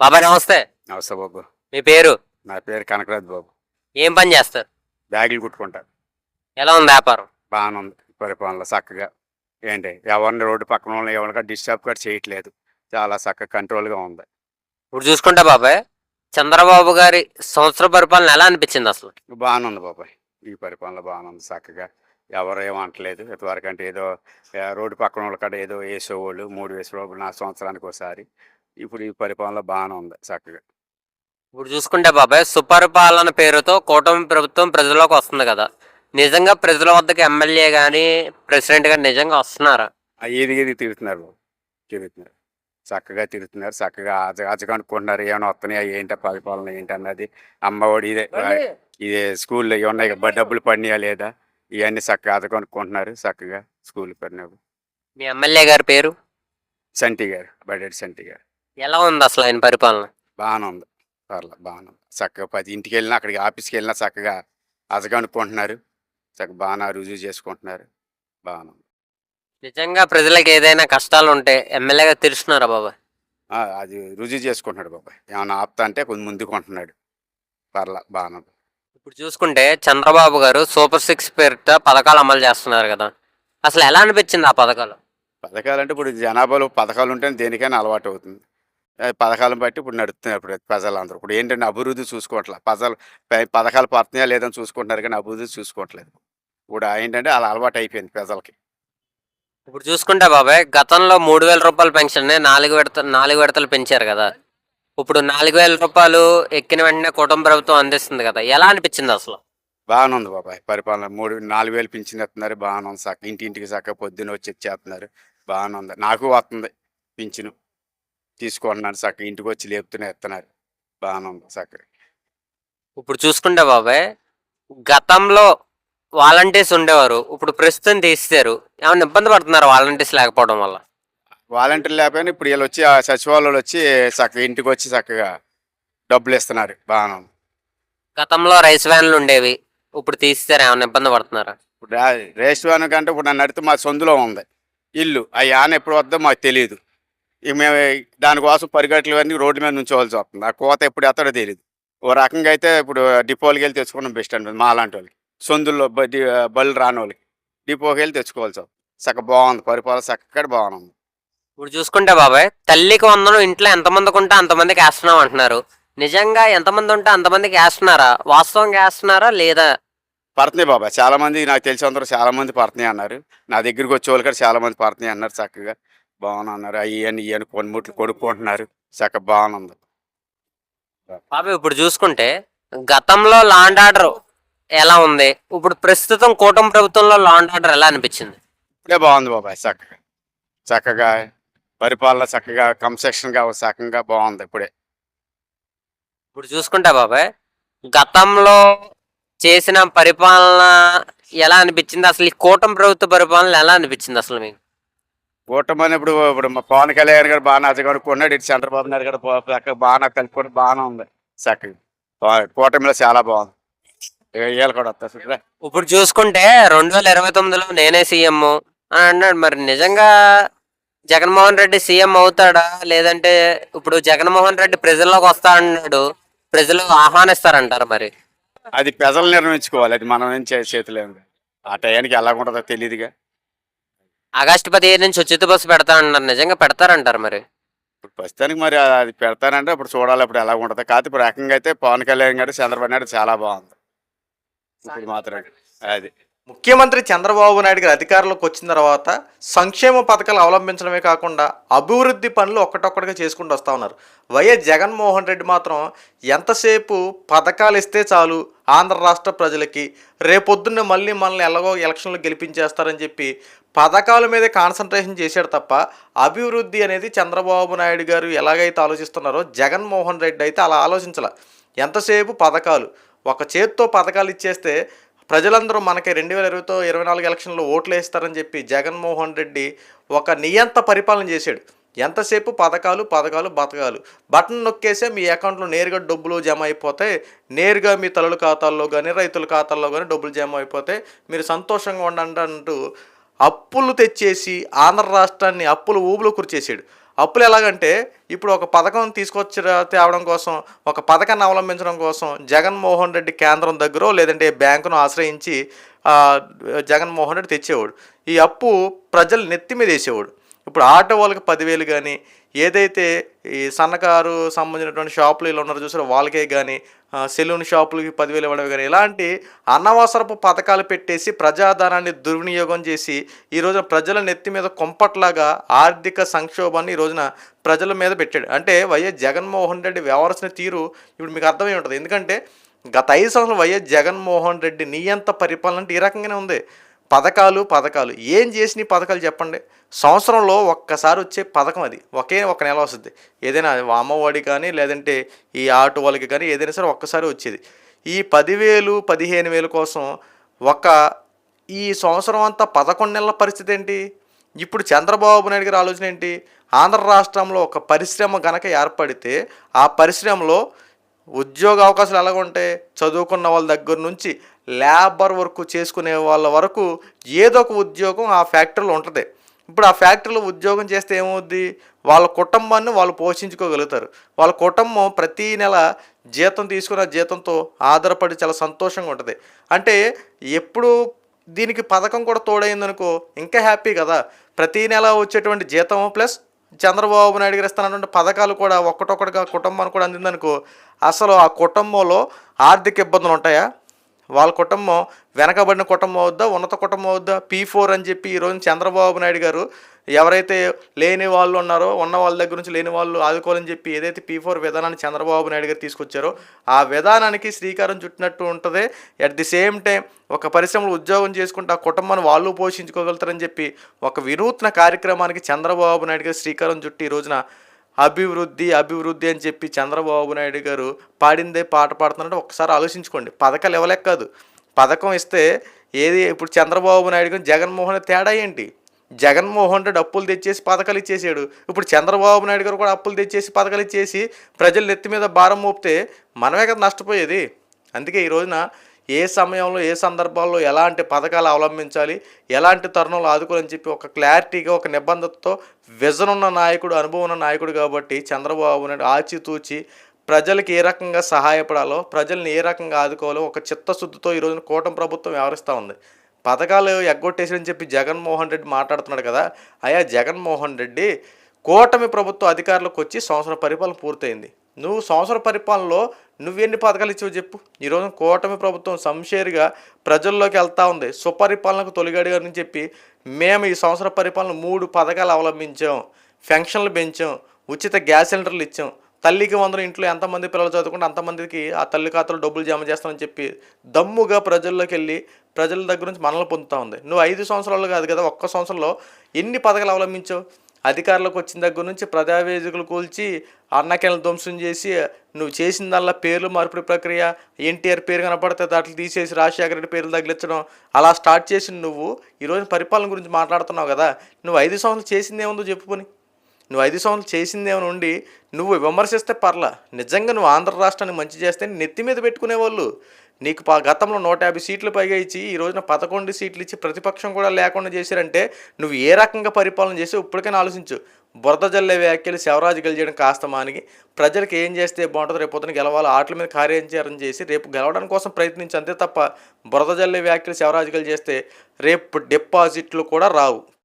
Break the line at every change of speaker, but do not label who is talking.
బాబాయ్ నమస్తే.
నమస్తే బాబు.
మీ పేరు?
నా పేరు కనకరాజు బాబు.
ఏం పని చేస్తారు?
బ్యాగులు కుట్టుకుంటారు.
ఎలా ఉంది వ్యాపారం?
బాగానే ఉంది. పరిపాలన చక్కగా. ఏంటి? ఎవరిని రోడ్డు పక్కన వాళ్ళని ఎవరికా డిస్టర్బ్ కూడా చేయట్లేదు. చాలా చక్కగా కంట్రోల్గా ఉంది.
ఇప్పుడు చూసుకుంటే బాబాయ్ చంద్రబాబు గారి సంవత్సర పరిపాలన ఎలా అనిపించింది అసలు?
బాగానే ఉంది బాబాయ్. ఈ పరిపాలన బాగానే ఉంది చక్కగా. ఎవరు ఏమంటలేదు ఇంతవరకు అంటే ఏదో రోడ్డు పక్కన వాళ్ళ కాడ ఏదో వేసేవాళ్ళు మూడు వేసేవాళ్ళు. నా సంవత్సరానికి ఒకసారి ఇప్పుడు ఈ పరిపాలన బాగానే ఉంది చక్కగా.
ఇప్పుడు చూసుకుంటే బాబాయ్ సుపరిపాలన పేరుతో కూటమి ప్రభుత్వం ప్రజల్లోకి వస్తుంది కదా. నిజంగా ప్రజల వద్దకు ఎమ్మెల్యే కానీ ప్రెసిడెంట్ కానీ నిజంగా వస్తున్నారా?
ఏది ఏది తిరుగుతున్నారు? బాబు తిరుగుతున్నారు. చక్కగా తిరుగుతున్నారు చక్కగా అజ అజగనుకుంటున్నారు ఏమైనా వస్తున్నాయా? ఏంటి పరిపాలన? ఏంటి అన్నది? అమ్మఒడి ఇదే ఇదే స్కూల్లో ఉన్నాయి కదా, డబ్బులు పడినాయా లేదా? ఇవన్నీ చక్కగా అజగనుకుంటున్నారు చక్కగా స్కూల్ పడినప్పుడు
మీ ఎమ్మెల్యే గారి పేరు?
సంటి గారు బడేటి సంటి గారు.
ఎలా ఉంది అసలు ఆయన పరిపాలన?
బాగానే ఉంది. పర్లే బాగానే ఉంది. చక్కగా పది ఇంటికి వెళ్ళినా అక్కడికి ఆఫీస్కి వెళ్ళినా చక్కగా అజగనుకుంటున్నారు చక్కగా బాగా రుజువు చేసుకుంటున్నారు. బాగానే ఉంది.
నిజంగా ప్రజలకు ఏదైనా కష్టాలు ఉంటే ఎమ్మెల్యేగా తెలుస్తున్నారా బాబాయ్?
ఆ, అది రుజువు చేసుకుంటున్నాడు బాబాయ్. ఏమైనా ఆపుతా అంటే కొంచెం ముందుకు ఉంటున్నాడు పర్లా బాగానే ఉంది.
ఇప్పుడు చూసుకుంటే చంద్రబాబు గారు సూపర్ సిక్స్ పేరిట పథకాలు అమలు చేస్తున్నారు కదా. అసలు ఎలా అనిపించింది ఆ పథకాలు?
పథకాలు అంటే ఇప్పుడు జనాభాలో పథకాలు ఉంటే దేనికైనా అలవాటు అవుతుంది పథకాలను బట్టి ఇప్పుడు నడుస్తున్నారు ఇప్పుడు ప్రజలందరూ. ఇప్పుడు ఏంటంటే అభివృద్ధి చూసుకోవట్లే. ప్రజలు పథకాలు పడుతున్నాయా లేదని చూసుకుంటున్నారు కానీ అభివృద్ధి చూసుకోవట్లేదు. ఇప్పుడు ఏంటంటే అలా అలవాటు అయిపోయింది ప్రజలకి.
ఇప్పుడు చూసుకుంటే బాబాయ్ గతంలో మూడు వేల రూపాయల పెన్షన్ నాలుగు విడత నాలుగు విడతలు పెంచారు కదా. ఇప్పుడు నాలుగు వేల రూపాయలు ఎక్కిన వెంటనే కుటుంబ ప్రభుత్వం అందిస్తుంది కదా. ఎలా అనిపించింది అసలు?
బాగానే ఉంది బాబాయ్. పరిపాలన మూడు నాలుగు వేలు పింఛన్ ఇస్తున్నారు బాగానే ఉంది ఇంటింటికి చక్క పొద్దున్న వచ్చి ఇచ్చేస్తున్నారు. బాగానే ఉంది. నాకు వస్తుంది పింఛను. తీసుకుంటున్నాను చక్క ఇంటికి వచ్చి లేపుతూనే ఇస్తున్నారు బాగానే ఉంది చక్క
ఇప్పుడు చూసుకుంటే బాబాయ్ గతంలో వాలంటీర్స్ ఉండేవారు. ఇప్పుడు ప్రస్తుతం తీస్తారు ఏమైనా ఇబ్బంది పడుతున్నారు వాలంటీర్స్ లేకపోవడం వల్ల?
వాలంటీర్ లేకపోయినా ఇప్పుడు వీళ్ళు వచ్చి ఆ సచివాలయాలు వచ్చి చక్కగా ఇంటికి వచ్చి చక్కగా డబ్బులు ఇస్తున్నారు బాగానే ఉంది
గతంలో రైస్ వ్యాన్లు ఉండేవి. ఇప్పుడు తీస్తారు ఏమైనా ఇబ్బంది పడుతున్నారా?
ఇప్పుడు రా- రేషన్ కంటే ఇప్పుడు నన్ను అడిగితే మా సొందులో ఉంది. ఇల్లు. ఆ యాన ఎప్పుడు వద్దో మాకు తెలియదు మేము దానికోసం పరిగెట్లు అన్నీ రోడ్ల మీద నుంచోవాల్సి వస్తుంది. ఆ కోత ఎప్పుడు ఎత్తడో తెలియదు ఓ రకంగా అయితే ఇప్పుడు డిపోకి వెళ్ళి తెచ్చుకోవడం బెస్ట్ అనిపిస్తుంది మా లాంటి వాళ్ళకి. సొందుల్లో బళ్ళు రాని వాళ్ళకి. డిపోకి వెళ్ళి తెచ్చుకోవాల్సి వస్తుంది. చక్క బాగుంది. పరిపాలన చక్కగా బాగుంది.
ఇప్పుడు చూసుకుంటే బాబాయ్ తల్లికి వందనం ఇంట్లో ఎంతమందికి ఉంటే అంతమందికి వేస్తున్నాం అంటున్నారు. నిజంగా ఎంతమంది ఉంటే అంతమందికి వేస్తున్నారా? వాస్తవంగా వేస్తున్నారా లేదా?
పడుతున్నాయి బాబా చాలా మంది నాకు తెలిసి అందరూ చాలా మంది పడుతున్నాయి అన్నారు. నా దగ్గరికి వచ్చే వాళ్ళు కూడా చాలా మంది పడుతున్నాయి అన్నారు చక్కగా. బాగున్నా అన్నారు అయ్యని ఇవని కొనుముట్లు కొనుక్కుంటున్నారు. చక్కగా బాగుంది.
బాబాయ్ ఇప్పుడు చూసుకుంటే గతంలో లాండ్ ఆర్డర్ ఎలా ఉంది? ఇప్పుడు ప్రస్తుతం కూటమి ప్రభుత్వంలో లాండ్ ఆర్డర్ ఎలా అనిపించింది?
ఇప్పుడే బాగుంది బాబాయ్ చక్కగా చక్కగా పరిపాలన చక్కగా కన్స్ట్రక్షన్గా చక్కగా బాగుంది ఇప్పుడే.
ఇప్పుడు చూసుకుంటే బాబాయ్ గతంలో చేసిన పరిపాలన ఎలా అనిపించింది? అసలు ఈ కూటమి ప్రభుత్వ పరిపాలన ఎలా అనిపించింది అసలు మీకు?
కూటమని ఇప్పుడు ఇప్పుడు మా పవన్ కళ్యాణ్ గారు బాగా నచ్చగొనుకున్నాడు ఇటు చంద్రబాబు నాయుడు గారు చక్కగా బాగా కలుపుకొని బాగానే ఉంది చక్కగా. కూటమిలో చాలా బాగుంది. కూడా చూడరా.
ఇప్పుడు చూసుకుంటే రెండు వేల ఇరవై తొమ్మిదిలో నేనే సీఎం అని అన్నాడు. మరి నిజంగా జగన్మోహన్ రెడ్డి సీఎం అవుతాడా? లేదంటే ఇప్పుడు జగన్మోహన్ రెడ్డి ప్రజల్లోకి వస్తా అన్నాడు ప్రజలు ఆహ్వానిస్తారంటారు మరి?
అది ప్రజలు నిర్ణయించుకోవాలి అది మనం ఏం చేతిలో ఆ టయానికి ఎలా ఉంటుందో తెలియదుగా.
ఆగస్టు పదిహేను నుంచి ఉచిత బస్సు పెడతా అన్నారు నిజంగా పెడతారంటారు మరి?
ఇప్పుడు ప్రస్తుతానికి మరి అది పెడతానంటే ఇప్పుడు చూడాలి ఇప్పుడు ఎలా ఉంటుందో. కాదు ఇప్పుడు రకంగా అయితే పవన్ కళ్యాణ్ గారు చంద్రబాబు నాయుడు చాలా బాగుంది. ఇప్పుడు మాత్రం అది.
ముఖ్యమంత్రి చంద్రబాబు నాయుడు గారు అధికారంలోకి వచ్చిన తర్వాత సంక్షేమ పథకాలు అవలంబించడమే కాకుండా అభివృద్ధి పనులు ఒక్కటొక్కటిగా చేసుకుంటూ వస్తూ ఉన్నారు. వైఎస్ జగన్మోహన్ రెడ్డి మాత్రం ఎంతసేపు పథకాలు ఇస్తే చాలు ఆంధ్ర రాష్ట్ర ప్రజలకి రేపొద్దున్న మళ్ళీ మనల్ని ఎలాగో ఎలక్షన్లో గెలిపించేస్తారని చెప్పి పథకాల మీద కాన్సన్ట్రేషన్ చేశాడు తప్ప అభివృద్ధి అనేది చంద్రబాబు నాయుడు గారు ఎలాగైతే ఆలోచిస్తున్నారో జగన్మోహన్ రెడ్డి అయితే అలా ఆలోచించాల. ఎంతసేపు పథకాలు? ఒక చేత్తో పథకాలు ఇచ్చేస్తే ప్రజలందరూ మనకి రెండు వేల ఇరవైతో ఇరవై నాలుగు ఎలక్షన్లో ఓట్లు వేస్తారని చెప్పి జగన్మోహన్ రెడ్డి ఒక నియంత పరిపాలన చేశాడు. ఎంతసేపు పథకాలు పథకాలు బతకాలు? బటన్ నొక్కేసే మీ అకౌంట్లో నేరుగా డబ్బులు జమ అయిపోతే నేరుగా మీ తల్లుల ఖాతాల్లో కానీ రైతుల ఖాతాల్లో కానీ డబ్బులు జమ అయిపోతే మీరు సంతోషంగా ఉండండి అంటూ అప్పులు తెచ్చేసి ఆంధ్ర రాష్ట్రాన్ని అప్పులు ఊబులు కురిచేసాడు. అప్పులు ఎలాగంటే ఇప్పుడు ఒక పథకం తీసుకొచ్చి తేవడం కోసం ఒక పథకాన్ని అవలంబించడం కోసం జగన్మోహన్ రెడ్డి కేంద్రం దగ్గర లేదంటే బ్యాంకును ఆశ్రయించి జగన్మోహన్ రెడ్డి తెచ్చేవాడు. ఈ అప్పు ప్రజలు నెత్తి మీద వేసేవాడు. ఇప్పుడు ఆటో వాళ్ళకి పదివేలు కానీ ఏదైతే ఈ సన్నకారు సంబంధించినటువంటి షాపులు ఇలా ఉన్నారో చూసారో వాళ్ళకే కానీ సెలూన్ షాపులకి పదివేలు ఇవ్వడం కానీ ఇలాంటి అనవసరపు పథకాలు పెట్టేసి ప్రజాధనాన్ని దుర్వినియోగం చేసి ఈ రోజున ప్రజల నెత్తి మీద కొంపట్లాగా ఆర్థిక సంక్షోభాన్ని ఈ రోజున ప్రజల మీద పెట్టాడు. అంటే వైఎస్ జగన్మోహన్ రెడ్డి వ్యవహరించిన తీరు ఇప్పుడు మీకు అర్థమై ఉంటుంది. ఎందుకంటే గత ఐదు సంవత్సరాలు వైఎస్ జగన్మోహన్ రెడ్డి నియంత పరిపాలన అంటే ఈ రకంగానే ఉంది. పథకాలు పథకాలు. ఏం చేసిన పథకాలు చెప్పండి? సంవత్సరంలో ఒక్కసారి వచ్చే పథకం అది. ఒకే ఒక నెల వస్తుంది. ఏదైనా అమ్మఒడి కానీ లేదంటే ఈ ఆటో వాళ్ళకి కానీ ఏదైనా సరే ఒక్కసారి వచ్చేది. ఈ పదివేలు పదిహేను వేలు కోసం ఒక ఈ సంవత్సరం అంతా పదకొండు నెలల పరిస్థితి ఏంటి? ఇప్పుడు చంద్రబాబు నాయుడు గారి ఆలోచన ఏంటి? ఆంధ్ర రాష్ట్రంలో ఒక పరిశ్రమ గనక ఏర్పడితే ఆ పరిశ్రమలో ఉద్యోగ అవకాశాలు ఎలాగ ఉంటాయి చదువుకున్న వాళ్ళ దగ్గర నుంచి లేబర్ వర్క్ చేసుకునే వాళ్ళ వరకు ఏదో ఒక ఉద్యోగం ఆ ఫ్యాక్టరీలో ఉంటుంది. ఇప్పుడు ఆ ఫ్యాక్టరీలో ఉద్యోగం చేస్తే ఏమవుద్ది? వాళ్ళ కుటుంబాన్ని వాళ్ళు పోషించుకోగలుగుతారు. వాళ్ళ కుటుంబం ప్రతీ నెల జీతం తీసుకున్న జీతంతో ఆధారపడి చాలా సంతోషంగా ఉంటుంది. అంటే ఎప్పుడు దీనికి పథకం కూడా తోడైందనుకో ఇంకా హ్యాపీ కదా. ప్రతీ నెల వచ్చేటువంటి జీతం ప్లస్ చంద్రబాబు నాయుడు గారు ఇస్తున్నటువంటి పథకాలు కూడా ఒక్కటొక్కటిగా కుటుంబానికి కూడా అందిందనుకో అసలు ఆ కుటుంబంలో ఆర్థిక ఇబ్బందులు ఉంటాయా? వాళ్ళ కుటుంబం వెనకబడిన కుటుంబం అవుద్దా ఉన్నత కుటుంబం అవుద్దా? పీ ఫోర్ అని చెప్పి ఈరోజు చంద్రబాబు నాయుడు గారు ఎవరైతే లేని వాళ్ళు ఉన్నారో ఉన్న వాళ్ళ దగ్గర నుంచి లేని వాళ్ళు ఆదుకోవాలని చెప్పి ఏదైతే పీ ఫోర్ విధానాన్ని చంద్రబాబు నాయుడు గారు తీసుకొచ్చారో ఆ విధానానికి శ్రీకారం చుట్టినట్టు ఉంటుంది. అట్ ది సేమ్ టైం ఒక పరిశ్రమలో ఉద్యోగం చేసుకుంటే ఆ కుటుంబాన్ని వాళ్ళు పోషించుకోగలుగుతారని చెప్పి ఒక వినూత్న కార్యక్రమానికి చంద్రబాబు నాయుడు గారు శ్రీకారం చుట్టి ఈ రోజున అభివృద్ధి అభివృద్ధి అని చెప్పి చంద్రబాబు నాయుడు గారు పాడిందే పాట పాడుతున్నారంటే ఒకసారి ఆలోచించుకోండి. పథకాలు ఇవ్వలేక కాదు. పథకం ఇస్తే ఏది ఇప్పుడు చంద్రబాబు నాయుడు గారు జగన్మోహన్ తేడా ఏంటి? జగన్మోహన్ రెడ్డి అప్పులు తెచ్చేసి పథకాలు ఇచ్చేసాడు. ఇప్పుడు చంద్రబాబు నాయుడు గారు కూడా అప్పులు తెచ్చేసి పథకాలు ఇచ్చేసి ప్రజల నెత్తి మీద భారం మోపితే మనమే కదా నష్టపోయేది. అందుకే ఈ రోజున ఏ సమయంలో ఏ సందర్భాల్లో ఎలాంటి పథకాలు అవలంబించాలి ఎలాంటి తరుణంలో ఆదుకోవాలని చెప్పి ఒక క్లారిటీగా ఒక నిబంధనతో విజన్ ఉన్న నాయకుడు అనుభవం ఉన్న నాయకుడు కాబట్టి చంద్రబాబు నాయుడు ఆచితూచి ప్రజలకు ఏ రకంగా సహాయపడాలో ప్రజల్ని ఏ రకంగా ఆదుకోవాలో ఒక చిత్తశుద్ధితో ఈ రోజున కూటమి ప్రభుత్వం వ్యవహరిస్తూ ఉంది. పథకాలు ఎగ్గొట్టేసారని చెప్పి జగన్మోహన్ రెడ్డి మాట్లాడుతున్నాడు కదా అయ్యా జగన్మోహన్ రెడ్డి కూటమి ప్రభుత్వ అధికారులకు వచ్చి సంవత్సరం పరిపాలన పూర్తయింది. నువ్వు సంవత్సర పరిపాలనలో నువ్వెన్ని పథకాలు ఇచ్చావు చెప్పు. ఈరోజు కూటమి ప్రభుత్వం సంషేరుగా ప్రజల్లోకి వెళ్తూ ఉంది. సుపరిపాలనకు తొలిగడిగా అని చెప్పి మేము ఈ సంవత్సర పరిపాలన మూడు పథకాలు అవలంబించాం. పెన్షన్లు పెంచాం. ఉచిత గ్యాస్ సిలిండర్లు ఇచ్చాం. తల్లికి వందరం ఇంట్లో ఎంతమంది పిల్లలు చదువుకుంటే అంతమందికి ఆ తల్లి ఖాతాలో డబ్బులు జమ చేస్తామని చెప్పి దమ్ముగా ప్రజల్లోకి వెళ్ళి ప్రజల దగ్గర నుంచి మనల్ని పొందుతూ ఉంది. నువ్వు ఐదు సంవత్సరాలు కాదు కదా ఒక్క సంవత్సరంలో ఎన్ని పథకాలు అవలంబించావు? అధికారులకు వచ్చిన దగ్గర నుంచి ప్రజావేదికలు కూల్చి అన్నకెళ్ళ ధ్వంసం చేసి నువ్వు చేసిందల్లా పేర్లు మార్పిడి ప్రక్రియ ఎన్టీఆర్ పేరు కనపడితే దాంట్లో తీసేసి రాజశేఖర రెడ్డి పేర్లు తగిలించడం అలా స్టార్ట్ చేసి నువ్వు ఈరోజు పరిపాలన గురించి మాట్లాడుతున్నావు కదా నువ్వు ఐదు సంవత్సరాలు చేసిందేముందో చెప్పుకొని నువ్వు ఐదు సంవత్సరాలు చేసిందేమని ఉండి నువ్వు విమర్శిస్తే పర్లా. నిజంగా నువ్వు ఆంధ్ర రాష్ట్రాన్ని మంచి చేస్తే నెత్తి మీద పెట్టుకునేవాళ్ళు. నీకు గతంలో నూట యాభై సీట్లు పైగా ఇచ్చి ఈ రోజున పదకొండు సీట్లు ఇచ్చి ప్రతిపక్షం కూడా లేకుండా చేశారంటే నువ్వు ఏ రకంగా పరిపాలన చేసి ఇప్పటికైనా ఆలోచించు. బురద జల్లే వ్యాఖ్యలు శివరాజు గెలిచేయడం కాస్త మానికి ప్రజలకు ఏం చేస్తే బాగుంటుందో రేపు పొద్దున గెలవాలి ఆటల మీద కార్యాచరణ చేసి రేపు గెలవడం కోసం ప్రయత్నించి అంతే తప్ప బురద జల్లే వ్యాఖ్యలు శివరాజు గెలిచేస్తే రేపు డిపాజిట్లు కూడా రావు.